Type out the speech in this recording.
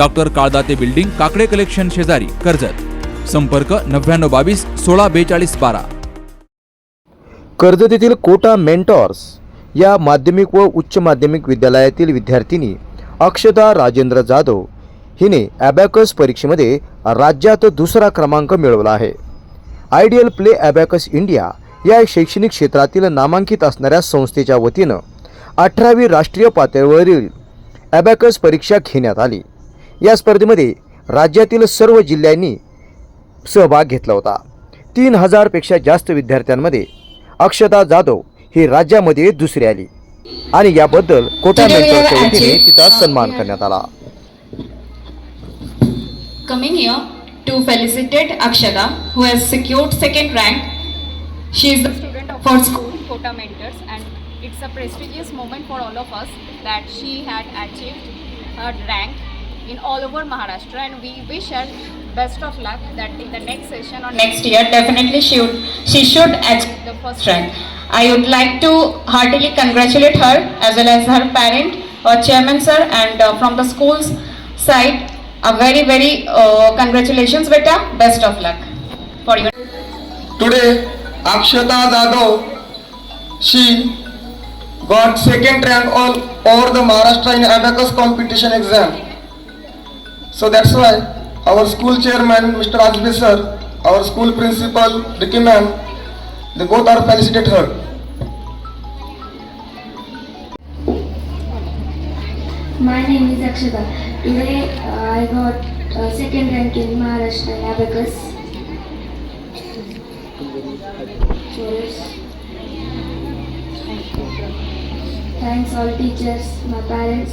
Doctor Kaldate building Kakade collection शेजारी कर्जत. संपर्क नव्याण्णव बावीस सोळा बेचाळीस बारा. कर्जत येथील कोटा मेंटॉर्स या माध्यमिक व उच्च माध्यमिक विद्यालयातील विद्यार्थिनी अक्षता राजेंद्र जाधव हिने ॲबॅकस परीक्षेमध्ये राज्यात दुसरा क्रमांक मिळवला आहे. आयडियल प्ले ॲबॅकस इंडिया या शैक्षणिक क्षेत्रातील नामांकित असणाऱ्या संस्थेच्या वतीनं अठरावी राष्ट्रीय पातळीवरील ॲबॅकस परीक्षा घेण्यात आली. या स्पर्धेमध्ये राज्यातील सर्व जिल्ह्यांनी सहभाग घेतला होता तीन हजारपेक्षा जास्त विद्यार्थ्यांमध्ये अक्षता जाधव ही राज्यामध्ये दुसरी आली आणि याबद्दल कोटा मेंटरच्या वतीने तिचा सन्मान करण्यात आला Coming here to felicitate Akshada, who has secured second rank. She is the student of our school. Kota Mentors and it's a prestigious moment for all of us that she had achieved her rank in all over Maharashtra and we wish her best of luck that in the next session or Next year, definitely she would, she should achieve the first rank. I would like to heartily congratulate her as well as her parent, uh, chairman sir, and uh, from the school's side, a very very uh, congratulations, beta. Best of luck for your. Today, Akshata Jadhav, she got second rank all over the Maharashtra in abacus competition exam. So that's why our school chairman, Mr. Ajbi sir, our school principal, Ricky ma'am, they both are felicitate her. My name is Akshata. Today uh, I got uh, second rank in Maharashtra Abacus. Thanks all teachers, my parents.